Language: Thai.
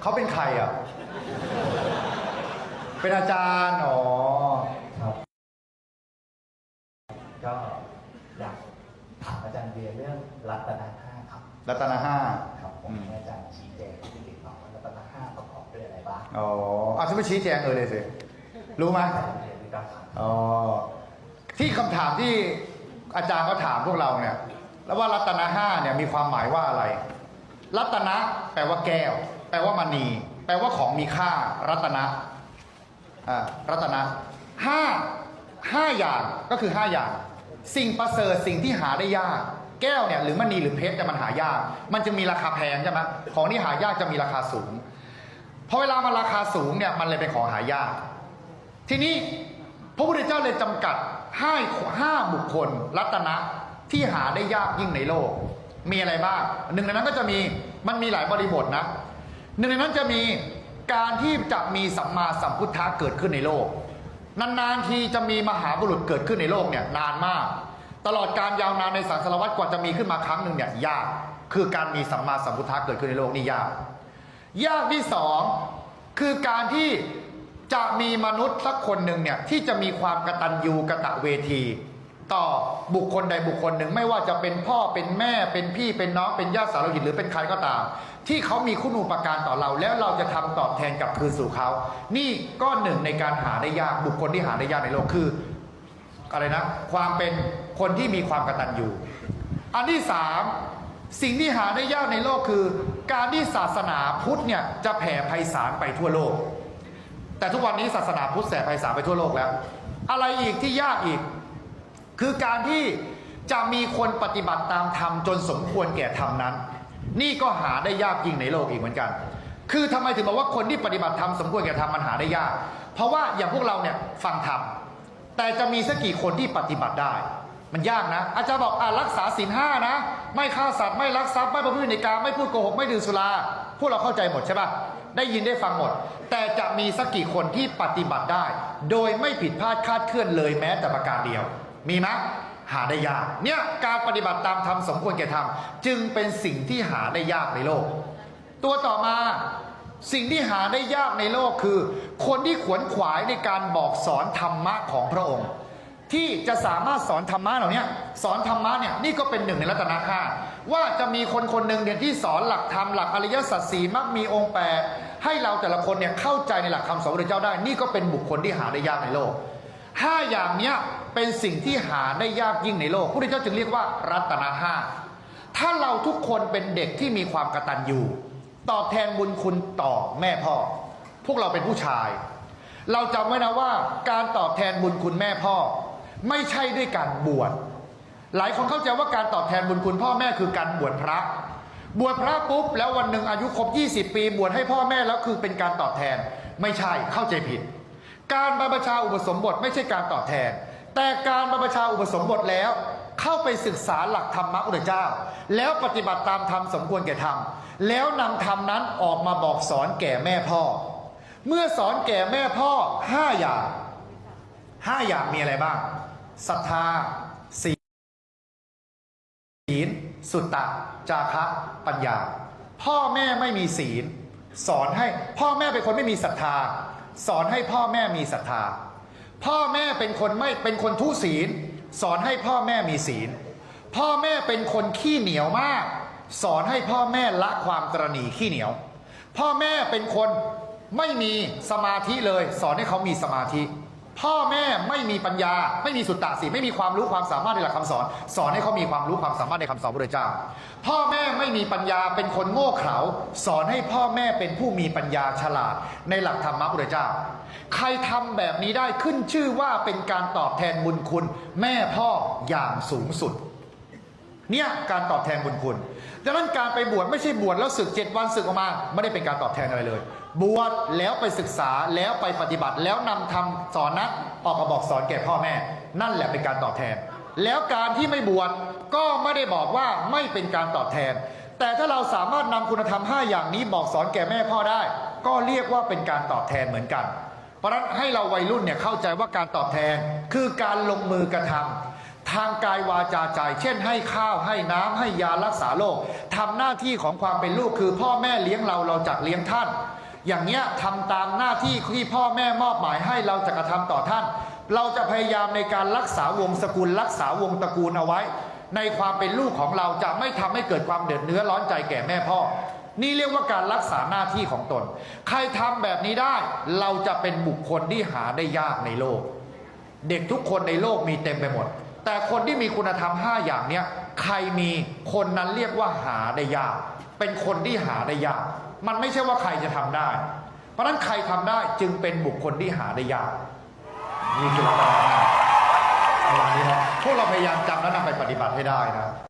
เขาเป็นใครอะ เป็นอาจารย์อ๋อครับ ก็อยากถามอาจารย์เบียร์เรื่องรัตนาห้าครับรัตนาห้าครับผมอืมให้อาจารย์ชี้แจงที่ติดต่อว่ารัตนาห้าประกอบด้วยอะไรบ้างอ๋ออะฉันไปชี้แจงเออเลยสิ รู้ไหมอาจารย์เบียร์ด้วยกันครับอ๋อที่คำถามที่อาจารย์เขาถามพวกเราเนี่ย แล้วว่ารัตนะห้าเนี่ยมีความหมายว่าอะไร รัตนะแปลว่าแก้ว แปลว่ามณีแปลว่าของมีค่า รัตนะรัตนะห้าห้าอย่างก็คือห้าอย่าง สิ่งประเสริฐสิ่งที่หาได้ยาก แก้วเนี่ยหรือมณีหรือเพชรเนี่มันหายาก มันจึงมีราคาแพงใช่ไหมของที่หายากจะมีราคาสูงพอเวลามันราคาสูงเนี่ยมันเลยเป็นของหายาก ทีนี้พระพุทธเจ้าเลยจำกัดให้ห้าบุคคล รัตนะที่หาได้ยากยิ่งในโลก มีอะไรบ้างหนึ่งในนั้นก็จะมีมันมีหลายบริบทนะ หนึ่งในนั้นจะมีการที่จะมีสัมมาสัมพุทธะเกิดขึ้นในโลก นานๆทีจะมีมหาบุรุษเกิดขึ้นในโลกเนี่ยนานมาก ตลอดการยาวนานในสังสารวัฏกว่าจะมีขึ้นมาครั้งหนึ่งเนี่ยยากคือการมีสัมมาสัมพุทธะเกิดขึ้นในโลกนี่ยาก ยากที่สองคือการที่จะมีมนุษย์สักคนหนึ่งเนี่ยที่จะมีความกตัญญูกะตะเวที ต่อบุคคลใดบุคคลหนึ่งไม่ว่าจะเป็นพ่อเป็นแม่เป็นพี่เป็นน้องเป็นญาติสาวหิตหรือเป็นใครก็ตาม ที่เขามีคุณูปการต่อเรา แล้วเราจะทำตอบแทนกลับคืนสู่เขา นี่ก็หนึ่งในการหาได้ยากบุคคลที่หาได้ยากในโลกคืออะไรนะ ความเป็นคนที่มีความกตัญญูอันที่สามสิ่งที่หาได้ยากในโลกคือ การที่ศาสนาพุทธเนี่ยจะแผ่ไพศาลไปทั่วโลก แต่ทุกวันนี้ศาสนาพุทธแผ่ไพศาลไปทั่วโลกแล้ว อะไรอีกที่ยากอีก คือการที่จะมีคนปฏิบัติตามธรรมจนสมควรแก่ธรรมนั้น นี่ก็หาได้ยากยิ่งในโลกอีกเหมือนกัน คือทำไมถึงบอกว่าคนที่ปฏิบัติธรรมสมควรแก่ธรรมมันหาได้ยาก เพราะว่าอย่างพวกเราเนี่ยฟังธรรมแต่จะมีสักกี่คนที่ปฏิบัติได้ มันยากนะ อาจารย์บอกอ่ารักษาศีลห้านะ ไม่ฆ่าสัตว์ไม่ลักทรัพย์ไม่ประพฤติในการไม่พูดโกหกไม่ดื่มสุราพวกเราเข้าใจหมดใช่ปะได้ยินได้ฟังหมด แต่จะมีสักกี่คนที่ปฏิบัติได้ โดยไม่ผิดพลาดคาดเคลื่อนเลยแม้แต่ประการเดียว มีไหม หาได้ยาก เนี่ยการปฏิบัติตามธรรมสมควรแก่ธรรมจึงเป็นสิ่งที่หาได้ยากในโลก ตัวต่อมาสิ่งที่หาได้ยากในโลกคือ คนที่ขวนขวายในการบอกสอนธรรมะของพระองค์ ที่จะสามารถสอนธรรมะเหล่านี้สอนธรรมะเนี่ยนี่ก็เป็นหนึ่งในรัตนาค่าว่าจะมีคนคนหนึ่งเนี่ยที่สอนหลักธรรมหลักอริยสัจสีมักมีองค์แปดให้เราแต่ละคนเนี่ยเข้าใจในหลักคำสอนพระเจ้าได้ นี่ก็เป็นบุคคลที่หาได้ยากในโลก ห้าอย่างเนี้ยเป็นสิ่งที่หาได้ยากยิ่งในโลกพระพุทธเจ้าจึงเรียกว่ารัตนาห้าถ้าเราทุกคนเป็นเด็กที่มีความกระตัญญูตอบแทนบุญคุณต่อแม่พ่อ พวกเราเป็นผู้ชาย เราจำไว้นะว่าการตอบแทนบุญคุณแม่พ่อ ไม่ใช่ด้วยการบวชหลายคนเข้าใจว่าการตอบแทนบุญคุณพ่อแม่คือการบวชพระ บวชพระปุ๊บแล้ววันหนึ่งอายุครบ 20 ปี บวชให้พ่อแม่แล้วคือเป็นการตอบแทนไม่ใช่เข้าใจผิด การบรรพชาอุปสมบทไม่ใช่การตอบแทน แต่การบรรพชาอุปสมบทแล้ว เข้าไปศึกษาหลักธรรมะอุตเจ้า แล้วปฏิบัติตามธรรมสมควรแก่ธรรม แล้วนำธรรมนั้นออกมาบอกสอนแก่แม่พ่อ เมื่อสอนแก่แม่พ่อห้าอย่างห้าอย่างมีอะไรบ้างศรัทธาศีลสุตตะ จาคะปัญญา พ่อแม่ไม่มีศีล สอนให้พ่อแม่เป็นคนไม่มีศรัทธา สอนให้พ่อแม่มีศรัทธา พ่อแม่เป็นคนไม่เป็นคนทุศีล สอนให้พ่อแม่มีศีล พ่อแม่เป็นคนขี้เหนียวมาก สอนให้พ่อแม่ละความตรณีขี้เหนียว พ่อแม่เป็นคนไม่มีสมาธิเลย สอนให้เขามีสมาธิ พ่อแม่ไม่มีปัญญา ไม่มีสุตตะสีไม่มีความรู้ความสามารถในหลักคำสอน สอนให้เขามีความรู้ความสามารถในคำสอนพระเจ้า พ่อแม่ไม่มีปัญญาเป็นคนโง่เขลาสอนให้พ่อแม่เป็นผู้มีปัญญาฉลาด ในหลักธรรมะพระเจ้า ใครทำแบบนี้ได้ขึ้นชื่อว่าเป็นการตอบแทนบุญคุณ แม่พ่ออย่างสูงสุด เนี่ยการตอบแทนบุญคุณดังนั้นการไปบวชไม่ใช่บวชแล้วศึกเจ็ดวันศึกออกมา ไม่ได้เป็นการตอบแทนอะไรเลย บวชแล้วไปศึกษาแล้วไปปฏิบัติ แล้วนำทำสอนนะออกมาบอกสอนแก่พ่อแม่ นั่นแหละเป็นการตอบแทน แล้วการที่ไม่บวชก็ไม่ได้บอกว่าไม่เป็นการตอบแทน แต่ถ้าเราสามารถนำคุณธรรม 5 อย่างนี้บอกสอนแก่แม่พ่อได้ ก็เรียกว่าเป็นการตอบแทนเหมือนกัน เพราะฉะนั้นให้เราวัยรุ่นเนี่ยเข้าใจว่าการตอบแทนคือการลงมือกระทำ ทางกายวาจาใจเช่น ให้ข้าวให้น้ำให้ยารักษาโรคทำหน้าที่ของความเป็นลูกคือพ่อแม่เลี้ยงเราเราจักเลี้ยงท่าน อย่างเงี้ยทำตามหน้าที่ที่พ่อแม่มอบหมายให้เราจะกระทำต่อท่าน เราจะพยายามในการรักษาวงศกุลรักษาวงตระกูลเอาไว้ ในความเป็นลูกของเราจะไม่ทำให้เกิดความเดือดเนื้อร้อนใจแก่แม่พ่อ นี่เรียกว่าการรักษาหน้าที่ของตน ใครทำแบบนี้ได้ เราจะเป็นบุคคลที่หาได้ยากในโลก เด็กทุกคนในโลกมีเต็มไปหมด แต่คนที่มีคุณธรรม 5 อย่างเนี้ยใครมีคนนั้นเรียกว่าหาได้ยาก เป็นคนที่หาได้ยาก มันไม่ใช่ว่าใครจะทำได้ เพราะฉะนั้นใครทำได้จึงเป็นบุคคลที่หาได้ยากนี่คือลักษณะห้าประมานี้นะพวกเราพยายามจำและนำไปปฏิบัติให้ได้นะ